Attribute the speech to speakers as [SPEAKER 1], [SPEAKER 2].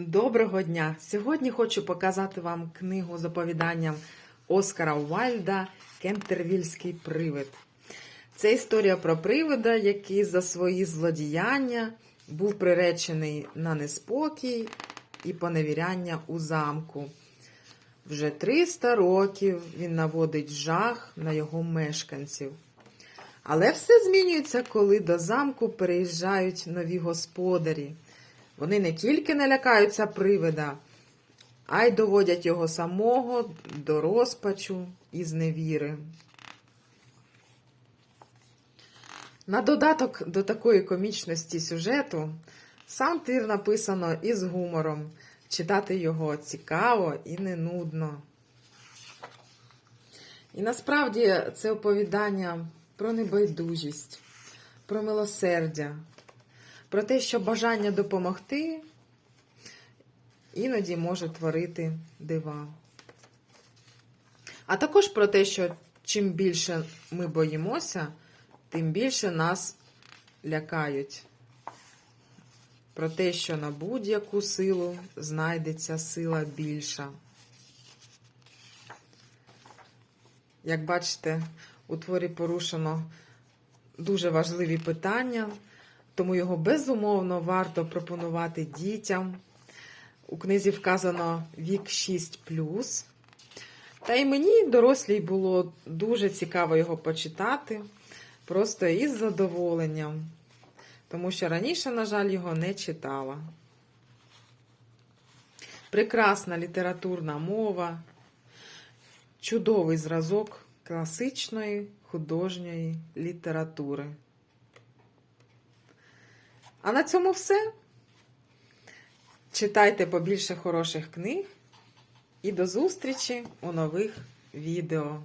[SPEAKER 1] Доброго дня! Сьогодні хочу показати вам книгу з оповіданням Оскара Уайльда Кентервільський привид. Це історія про привида, який за свої злодіяння був приречений на неспокій і поневіряння у замку. Вже 300 років він наводить жах на його мешканців. Але все змінюється, коли до замку переїжджають нові господарі. Вони не тільки не лякаються привида, а й доводять його самого до розпачу і зневіри. На додаток до такої комічності сюжету сам твір написано із гумором. Читати його цікаво і не нудно. І насправді це оповідання про небайдужість, про милосердя, про те, що бажання допомогти іноді може творити дива. А також про те, що чим більше ми боїмося, тим більше нас лякають. Про те, що на будь-яку силу знайдеться сила більша. Як бачите, у творі порушено дуже важливі питання, тому його безумовно варто пропонувати дітям. У книзі вказано вік 6. Та й мені, дорослій, було дуже цікаво його почитати, просто із задоволенням, тому що раніше, на жаль, його не читала. Прекрасна літературна мова, чудовий зразок класичної художньої літератури. А на цьому все. Читайте побільше хороших книг і до зустрічі у нових відео.